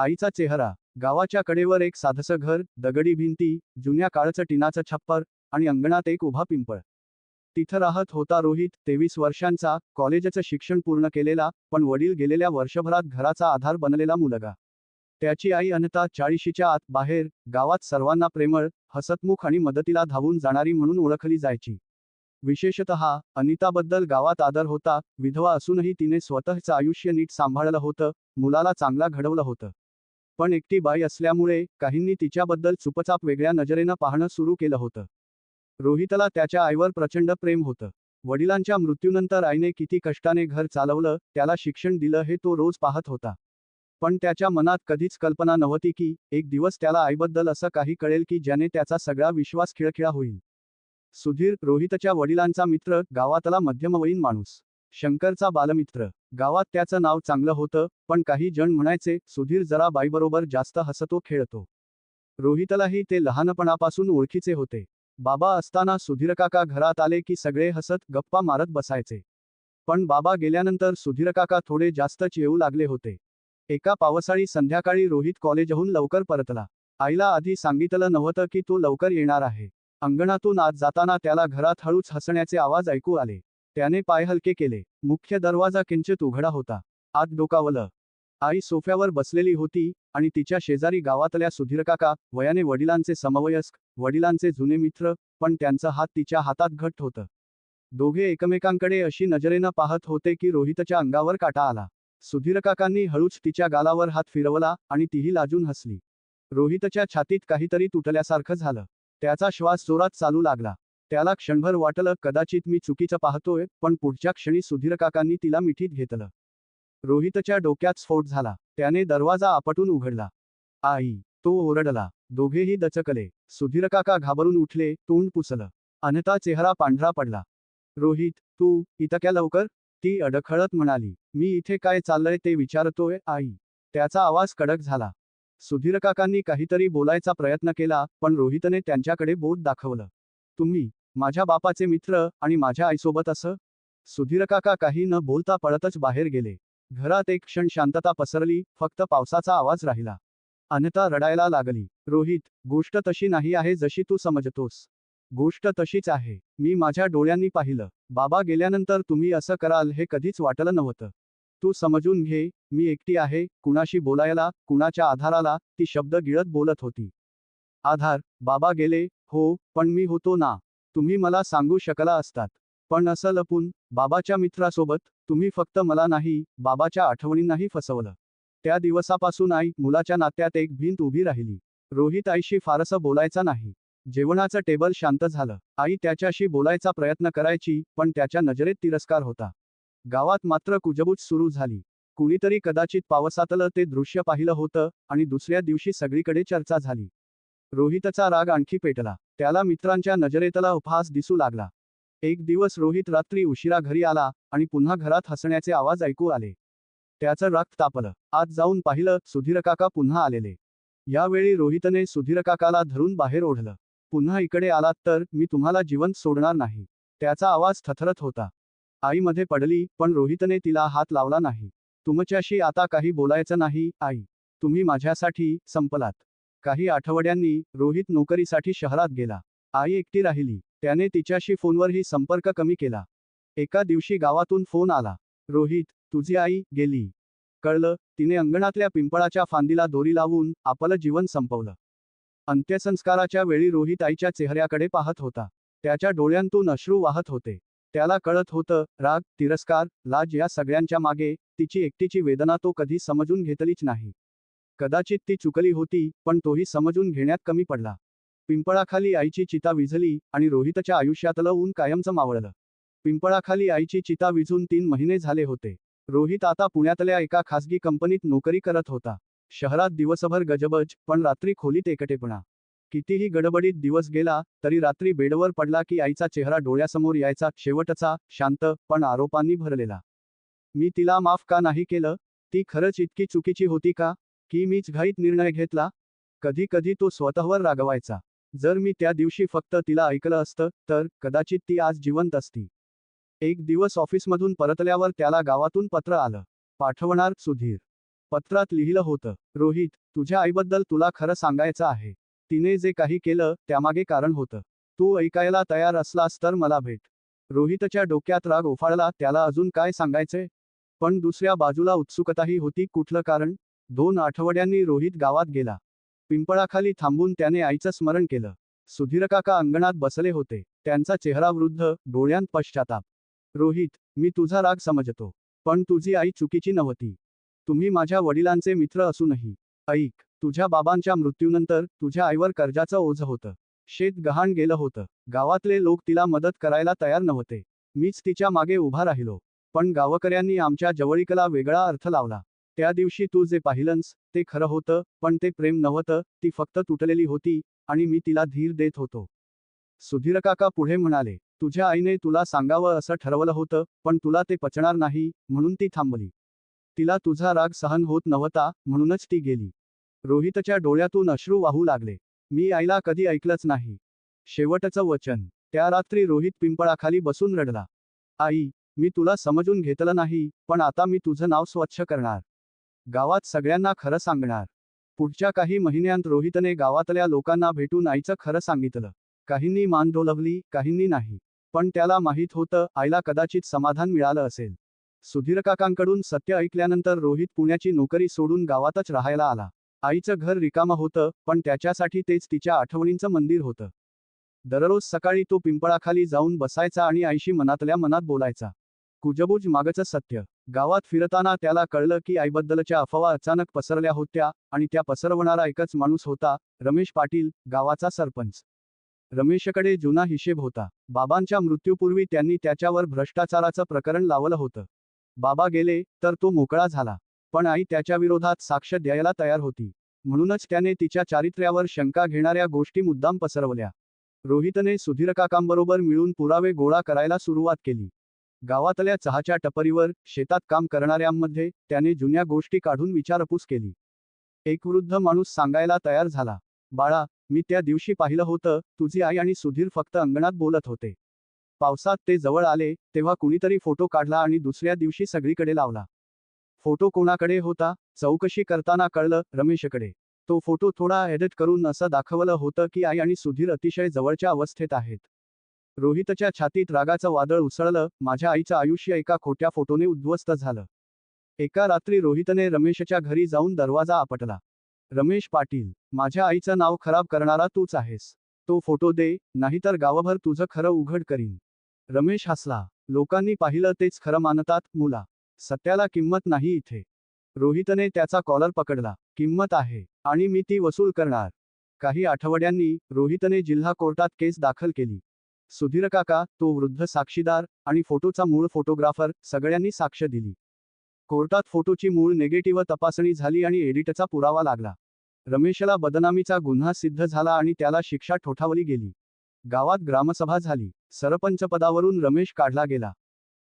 आईचा चेहरा गावाच्या कडेवर एक साधसं घर दगडी भिंती जुन्या काळचं टिनाचं छप्पर आणि अंगणात एक उभा पिंपळ. तिथं राहत होता रोहित तेवीस वर्षांचा कॉलेजचं शिक्षण पूर्ण केलेला पण वडील गेलेल्या वर्षभरात घराचा आधार बनलेला मुलगा. त्याची आई अनता चाळीशीच्या आत बाहेर गावात सर्वांना प्रेमळ हसतमुख आणि मदतीला धावून जाणारी म्हणून ओळखली जायची. विशेषतः अनिताबद्दल गावात आदर होता विधवा असूनही तिने स्वतःचं आयुष्य नीट सांभाळलं होतं मुलाला चांगला घडवलं होतं. पण एकटी बाई असल्यामुळे काहींनी तिच्याबद्दल चुपचाप वेगळ्या नजरेनं पाहणं सुरू केलं होतं. रोहितला त्याच्या आईवर प्रचंड प्रेम होतं. वडिलांच्या मृत्यूनंतर आईने किती कष्टाने घर चालवलं त्याला शिक्षण दिलं हे तो रोज पाहत होता. पण त्याच्या मनात कधीच कल्पना नव्हती की एक दिवस त्याला आईबद्दल असं काही कळेल की ज्याने त्याचा सगळा विश्वास खिळखिळा होईल. सुधीर रोहितच्या वडिलांचा मित्र गावातला मध्यमवयीन माणूस. शंकरचा बालमित्र. गावात त्याचं नाव चांगलं होतं पण काही जण म्हणायचे सुधीर जरा बाईबरोबर जास्त हसतो खेळतो. रोहितलाही ते लहानपणापासून ओळखीचे होते. बाबा असताना सुधीरकाका घरात आले की सगळे हसत गप्पा मारत बसायचे. पण बाबा गेल्यानंतर सुधीरकाका थोडे जास्तच येऊ लागले होते. एका पावसाळी संध्याकाळी रोहित कॉलेजहून लवकर परतला. आईला आधी सांगितलं नव्हतं की तो लवकर येणार आहे. अंगणातून आत जाताना त्याला घरात हळूच हसण्याचे आवाज ऐकू आले. त्याने पाय हलके केले. मुख्य दरवाजा किंचित उघडा होता. आत डोकावलं. आई सोफ्यावर बसलेली होती आणि तिच्या शेजारी गावातल्या सुधीरकाका वयाने वडिलांचे समवयस्क वडिलांचे जुने मित्र पण त्यांचा हात तिच्या हातात घट्ट होतं. दोघे एकमेकांकडे अशी नजरेनं पाहत होते की रोहितच्या अंगावर काटा आला. सुधीरकाकांनी हळूच तिच्या गालावर हात फिरवला आणि तीही लाजून हसली. रोहितच्या छातीत काहीतरी तुटल्यासारखं झालं. त्याचा श्वास जोरात चालू लागला. त्याला क्षणभर वाटलं कदाचित मी चुकीचं पाहतोय पण पुढच्या क्षणी सुधीरकाकांनी तिला मिठीत घेतलं. रोहितच्या डोक्यात स्फोट झाला. त्याने दरवाजा आपटून उघडला. आई तो ओरडला. दोघेही दचकले. सुधीरकाका घाबरून उठले तोंड पुसलं. अनता चेहरा पांढरा पडला. रोहित तू इतक्या लवकर? ती अडखळत म्हणाली. मी इथे काय चाललंय ते विचारतोय आई. त्याचा आवाज कडक झाला. सुधीरकाकांनी काहीतरी बोलायचा प्रयत्न केला पण रोहितने त्यांच्याकडे बोट दाखवलं. तुम्ही माझ्या बापाचे मित्र आणि माझ्या आईसोबत असं? सुधीरकाका काही न बोलता पळतच बाहेर गेले. घरात एक क्षण शांतता पसरली फक्त पावसाचा आवाज राहिला. अन्यथा रडायला लागली. रोहित गोष्ट तशी नाही आहे जशी तू समजतोस. गोष्ट तशीच आहे. मी माझ्या डोळ्यांनी पाहिलं. बाबा गेल्यानंतर तुम्ही असं कराल हे कधीच वाटलं नव्हतं. तू समजून घे मी एकटी आहे कुणाशी बोलायला कुणाच्या आधाराला ती शब्द गिळत बोलत होती. आधार बाबा गेले हो पण मी होतो ना. तुम्ही मला सांगू शकला असतात. पण असं लपून बाबाच्या मित्रासोबत तुम्ही फक्त मला नाही बाबाच्या आठवणींनाही फसवलं. त्या दिवसापासून आई मुलाच्या नात्यात एक भिंत उभी राहिली. रोहित आईशी फारसं बोलायचा नाही. जेवणाचं टेबल शांत झालं. आई त्याच्याशी बोलायचा प्रयत्न करायची पण त्याच्या नजरेत तिरस्कार होता. गावात मात्र कुजबूज सुरू झाली. कुणीतरी कदाचित पावसातलं ते दृश्य पाहिलं होतं आणि दुसऱ्या दिवशी सगळीकडे चर्चा झाली. रोहितचा राग आणखी पेटला. त्याला मित्रांच्या नजरेतला उपहास दिसू लागला. एक दिवस रोहित रात्री उशिरा घरी आला आणि पुन्हा घरात हसण्याचे आवाज ऐकू आले. त्याचं रक्त तापलं. आत जाऊन पाहिलं सुधीरकाका पुन्हा आलेले. यावेळी रोहितने सुधीरकाकाला धरून बाहेर ओढलं. पुन्हा इकडे आलात तर मी तुम्हाला जिवंत सोडणार नाही. त्याचा आवाज थथरत होता. आईमध्ये पडली पण रोहितने तिला हात लावला नाही. तुमच्याशी आता काही बोलायचं नाही आई. तुम्ही माझ्यासाठी संपलात. काही आठवड्यांनी रोहित नोकरीसाठी शहरात गेला. आई एकटी राहिली. त्याने तिच्याशी फोनवरही संपर्क कमी केला. एका दिवशी गावातून फोन आला. रोहित तुझी आई गेली. कळलं तिने अंगणातल्या पिंपळाच्या फांदीला दोरी लावून आपलं जीवन संपवलं. अंत्यसंस्काराच्या वेळी रोहित आईच्या चेहऱ्याकडे पाहत होता. त्याच्या डोळ्यांतून अश्रू वाहत होते. त्याला कळत होतं राग तिरस्कार लाज या सगळ्यांच्या मागे तिची एकटीची वेदना तो कधी समजून घेतलीच नाही. कदाचित ती चुकली होती पण तोही समजून घेण्यात कमी पडला. पिंपळाखाली आईची चिता विझली आणि रोहितच्या आयुष्यातलं ऊन कायमचं मावळलं. पिंपळाखाली आईची चिता विझून तीन महिने झाले होते. रोहित आता पुण्यातल्या एका खासगी कंपनीत नोकरी करत होता. शहरात दिवसभर गजबज पण रात्री खोलीत एकटेपणा. कितीही गडबडीत दिवस गेला तरी रात्री बेडवर पडला की आईचा चेहरा डोळ्यासमोर यायचा शेवटचा शांत पण आरोपांनी भरलेला. मी तिला माफ का नाही केलं? ती खरंच इतकी चुकीची होती का? की मीच घाईत निर्णय घेतला? कधी कधी तो स्वतःवर रागवायचा. जर मी त्या दिवशी फक्त तिला ऐकलं असतं तर कदाचित ती आज जिवंत असती. एक दिवस ऑफिसमधून परतल्यावर त्याला गावातून पत्र आलं. पाठवणार सुधीर. पत्रात लिहिलं होतं रोहित तुझ्या आईबद्दल तुला खरं सांगायचं आहे. तिने जे काही केलं त्यामागे कारण होतं. तू ऐकायला तयार असलास तर मला भेट. रोहितच्या डोक्यात राग ओफाळला त्याला अजून काय सांगायचंय? पण दुसऱ्या बाजूला उत्सुकताही होती कुठलं कारण? दोन आठवड्यांनी रोहित गावात गेला. पिंपळाखाली थांबून त्याने आईचं स्मरण केलं. सुधीरकाका अंगणात बसले होते. त्यांचा चेहरा वृद्ध डोळ्यांत पश्चाताप. रोहित मी तुझा राग समजतो. पण तुझी आई चुकीची नव्हती. तुम्ही माझ्या वडिलांचे मित्र असूनही. ऐक तुझ्या बाबांच्या मृत्यूनंतर तुझ्या आईवर कर्जाचं ओझ होतं. शेत गहाण गेलं होतं. गावातले लोक तिला मदत करायला तयार नव्हते. मीच तिच्यामागे उभा राहिलो. पण गावकऱ्यांनी आमच्या जवळीकला वेगळा अर्थ लावला. त्या दिवशी तू जे पाहिलंस ते खरं होतं पण ते प्रेम नव्हतं ती फक्त तुटलेली होती आणि मी तिला धीर देत होतो. सुधीरकाका पुढे म्हणाले तुझ्या आईने तुला सांगावं असं ठरवलं होतं पण तुला ते पचणार नाही म्हणून ती थांबली. तिला तुझा राग सहन होत नव्हता म्हणूनच ती गेली. रोहितच्या डोळ्यातून अश्रू वाहू लागले. मी आईला कधी ऐकलंच नाही. शेवटचं वचन. त्या रात्री रोहित पिंपळाखाली बसून रडला. आई मी तुला समजून घेतलं नाही पण आता मी तुझं नाव स्वच्छ करणार. गावात सगळ्यांना खरं सांगणार. पुढच्या काही महिन्यांत रोहितने गावातल्या लोकांना भेटून आईचं खरं सांगितलं. काहींनी मान डोलवली काहींनी नाही. पण त्याला माहीत होतं आईला कदाचित समाधान मिळालं असेल. सुधीरकाकांकडून सत्य ऐकल्यानंतर रोहित पुण्याची नोकरी सोडून गावातच राहायला आला. आईचं घर रिकामं होतं पण त्याच्यासाठी तेच तिच्या आठवणींचं मंदिर होतं. दररोज सकाळी तो पिंपळाखाली जाऊन बसायचा आणि आईशी मनातल्या मनात बोलायचा. कुजबुज मागचं सत्य. गावात फिरताना त्याला कळलं की आईबद्दलच्या अफवा अचानक पसरल्या होत्या आणि त्या पसरवणारा एकच माणूस होता रमेश पाटील गावाचा सरपंच. रमेशकडे जुना हिशेब होता. बाबांच्या मृत्यूपूर्वी त्यांनी त्याच्यावर भ्रष्टाचाराचं प्रकरण लावलं होतं. बाबा गेले तर तो मोकळा झाला. पण आई त्याच्या विरोधात साक्ष द्यायला तयार होती. म्हणूनच त्याने तिच्या चारित्र्यावर शंका घेणाऱ्या गोष्टी मुद्दाम पसरवल्या. रोहितने सुधीरकाकांबरोबर मिळून पुरावे गोळा करायला सुरुवात केली. गावातल्या चहाच्या टपरीवर शेतात काम करणाऱ्यांमध्ये त्याने जुन्या गोष्टी काढून विचारपूस केली. एक वृद्ध माणूस सांगायला तयार झाला बाळा मी त्या दिवशी पाहिलं होतं तुझी आई आणि सुधीर फक्त अंगणात बोलत होते. पावसात ते जवळ आले तेव्हा कुणीतरी फोटो काढला आणि दुसऱ्या दिवशी सगळीकडे लावला. फोटो कोणाकडे होता चौकशी करताना कळलं रमेशकडे. तो फोटो थोडा एडिट करून असं दाखवलं होतं की आई आणि सुधीर अतिशय जवळच्या अवस्थेत आहेत. रोहितच्या छातीत रागाचं वादळ उसळलं माझ्या आईचं आयुष्य एका खोट्या फोटोने उद्ध्वस्त झालं. एका रात्री रोहितने रमेशच्या घरी जाऊन दरवाजा आपटला. रमेश पाटील माझ्या आईचं नाव खराब करणारा तूच आहेस. तो फोटो दे नाहीतर गावभर तुझं खरं उघड करीन. रमेश हसला. लोकांनी पाहिलं तेच खरं मानतात मुला. सत्याला किंमत नाही इथे. रोहितने त्याचा कॉलर पकडला. किंमत आहे आणि मी ती वसूल करणार. काही आठवड्यांनी रोहितने जिल्हा कोर्टात केस दाखल केली. सुधीर काका तो वृद्ध साक्षीदार आणि फोटोचा मूळ फोटोग्राफर सगळ्यांनी साक्ष दिली. कोर्टात फोटोची मूळ नेगेटिव्ह तपासणी झाली आणि एडिटचा पुरावा लागला. रमेशला बदनामीचा गुन्हा सिद्ध झाला आणि त्याला शिक्षा ठोठावली गेली. गावात ग्रामसभा झाली. सरपंच पदावरून रमेश काढला गेला.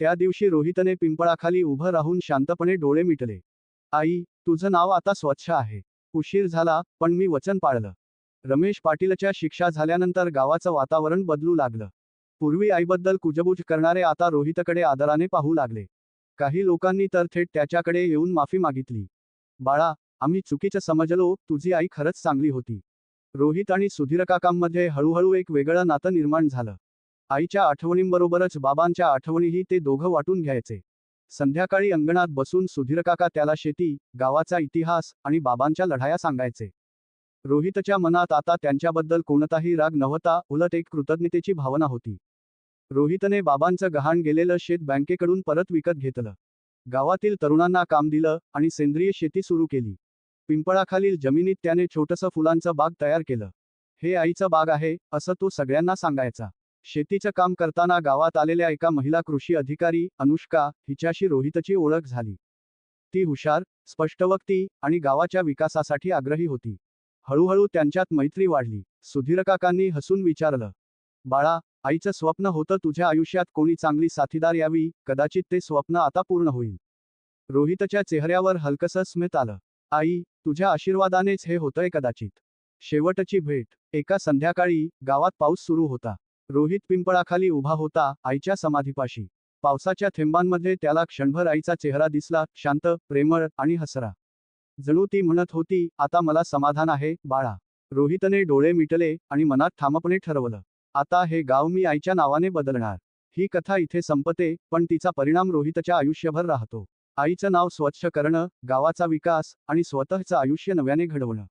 त्या दिवशी रोहितने पिंपळाखाली उभं राहून शांतपणे डोळे मिटले. आई तुझं नाव आता स्वच्छ आहे. उशीर झाला पण मी वचन पाळलं रमेश पाटीलच्या शिक्षा झाल्यानंतर गावाचं वातावरण बदलू लागलं. पूर्वी आईबद्दल कुजबूज करणारे आता रोहितकडे आदराने पाहू लागले. काही लोकांनी तर थेट त्याच्याकडे येऊन माफी मागितली. बाळा आम्ही चुकीचं समजलो तुझी आई खरंच चांगली होती. रोहित आणि सुधीरकाकांमध्ये हळूहळू एक वेगळं नातं निर्माण झालं. आईच्या आठवणींबरोबरच बाबांच्या आठवणीही ते दोघं वाटून घ्यायचे. संध्याकाळी अंगणात बसून सुधीरकाका त्याला शेती गावाचा इतिहास आणि बाबांच्या लढाया सांगायचे. रोहितच्या मनात आता त्यांच्याबद्दल कोणताही राग नव्हता उलट एक कृतज्ञतेची भावना होती. रोहितने बाबांचं गहाण गेलेलं शेत बँकेकडून परत विकत घेतलं. गावातील तरुणांना काम दिलं आणि सेंद्रिय शेती सुरू केली. पिंपळाखालील जमिनीत त्याने छोटंसं फुलांचं बाग तयार केलं. हे आईचं बाग आहे असं तो सगळ्यांना सांगायचा. शेतीचं काम करताना गावात आलेल्या एका महिला कृषी अधिकारी अनुष्का हिच्याशी रोहितची ओळख झाली. ती हुशार स्पष्टवक्ती आणि गावाच्या विकासासाठी आग्रही होती. हळूहळू त्यांच्यात मैत्री वाढली. सुधीरकाकांनी हसून विचारलं बाळा आईचं स्वप्न होतं तुझ्या आयुष्यात कोणी चांगली साथीदार यावी कदाचित ते स्वप्न आता पूर्ण होईल. रोहितच्या चेहऱ्यावर हलकसं स्मित आलं. आई तुझ्या आशीर्वादानेच हे होतंय कदाचित. शेवटची भेट. एका संध्याकाळी गावात पाऊस सुरू होता. रोहित पिंपळाखाली उभा होता आईच्या समाधीपाशी. पावसाच्या थेंबांमध्ये त्याला क्षणभर आईचा चेहरा दिसला शांत प्रेमळ आणि हसरा. जणू ती म्हणत होती आता मला समाधान आहे बाळा रोहितने डोळे मिटले आणि मनात ठामपणे ठरवलं. आता हे गाव मी आईच्या नावाने बदलणार. ही कथा इथे संपते पण तिचा परिणाम रोहितच्या आयुष्यभर राहतो. आईचं नाव स्वच्छ करणं गावाचा विकास आणि स्वतःचं आयुष्य नव्याने घडवणं.